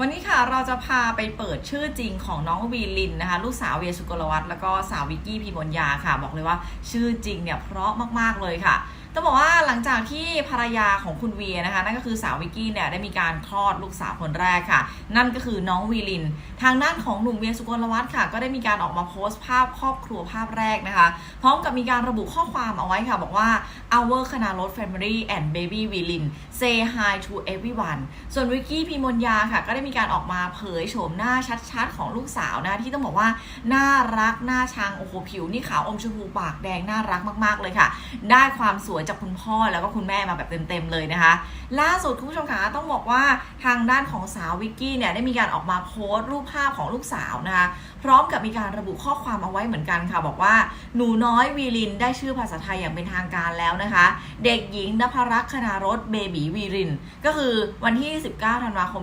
วันนี้ค่ะ เราจะพาไปเปิดชื่อจริงของน้องวีลินนะคะ ลูกสาวเวียสุกลวัฒน์แล้วก็สาววิกกี้พีมนยาค่ะ บอกเลยว่าชื่อจริงเนี่ยเพราะมาก ๆ เลยค่ะต้องบอกว่าหลังจากที่ภรรยาของคุณเวียนะคะ นั่นก็คือสาววิกกี้เนี่ยได้มีการคลอดลูกสาวคนแรกค่ะ นั่นก็คือน้องวีลิน ทางด้านของหนุ่มเวียสุกลวัฒน์ค่ะ ก็ได้มีการออกมาโพสต์ภาพครอบครัวภาพแรกนะคะ พร้อมกับมีการระบุข้อความเอาไว้ค่ะ บอกว่า our คณารถ family and baby วีลิน say hi to everyone ส่วนวิกกี้พีมนยาค่ะ ก็ได้มีการออกมาเผยโฉมหน้าชัดๆ ของลูกสาวนะที่ต้องบอกว่าน่ารักน่าชังโอ้โหผิวนี่ขาวอมชมพูปากแดงน่ารักมากๆเลยค่ะ ได้ความสวยจากคุณพ่อแล้วก็คุณแม่มาแบบเต็มๆเลยนะคะ ล่าสุดคุณผู้ชมคะต้องบอกว่าทางด้านของสาววิกกี้เนี่ยได้มีการออกมาโพสต์รูปภาพของลูกสาวนะคะพร้อมกับมีการระบุข้อความเอาไว้เหมือนกันค่ะ บอกว่าหนูน้อยวีลินได้ชื่อภาษาไทยอย่างเป็นทางการแล้วนะคะ เด็กหญิงนภรักษ์คณารถเบบีวีริน ก็คือวันที่ 19 ธันวาคม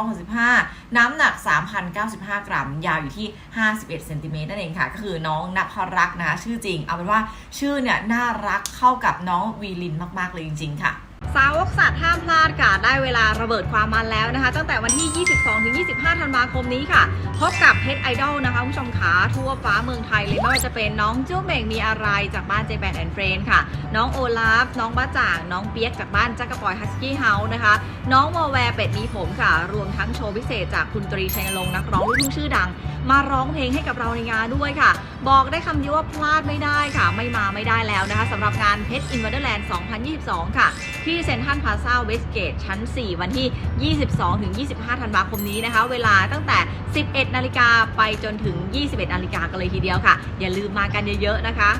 2565น้ำหนัก 3,095 กรัม ยาวอยู่ที่ 51เซนติเมตรนั่นเองค่ะ ก็คือน้องนภรักษ์นะคะชื่อจริง เอาเป็นว่าชื่อเนี่ยน่ารักเข้ากับน้องวีลินมาก ๆ เลยจริง ๆ ค่ะ สาวกสัตว์ห้ามพลาดค่ะ ได้เวลาระเบิดความมันแล้วนะคะ ตั้งแต่วันที่ 22-25 ธันวาคมนี้ค่ะ พบกับเพชรไอดอลนะคะคุณผู้ชมขาทั่วฟ้าเมืองไทยเลยไม่ว่าจะเป็นน้องเจ้าเม่งมีอะไรจากบ้านเจแปนแอนด์เฟรนค่ะ น้องโอลาฟ น้องบ้าจ่าง น้องเปียกจากบ้านจักรปอยฮัสกี้เฮาส์นะคะ น้องวอแวร์เป็ดมีผมค่ะ รวมทั้งโชว์พิเศษจากคุณตรีชัยนรงค์นักร้องลูกทุ่งชื่อดัง มาร้องเพลงให้กับเราในงานด้วยค่ะ บอกได้คำเดียวว่าพลาดไม่ได้ค่ะ ไม่มาไม่ได้แล้วนะคะสำหรับงานเพชรอินเดอร์แลนด์ 2022 ค่ะที่เซ็นทรัลพาซาเวสเกตชั้น 4 วันที่ 22-25 ธันวาคมนี้นะคะ เวลาตั้งแต่ 11 นาฬิกาไปจนถึง 21 นาฬิกากันเลยทีเดียวค่ะ อย่าลืมมากันเยอะๆนะคะ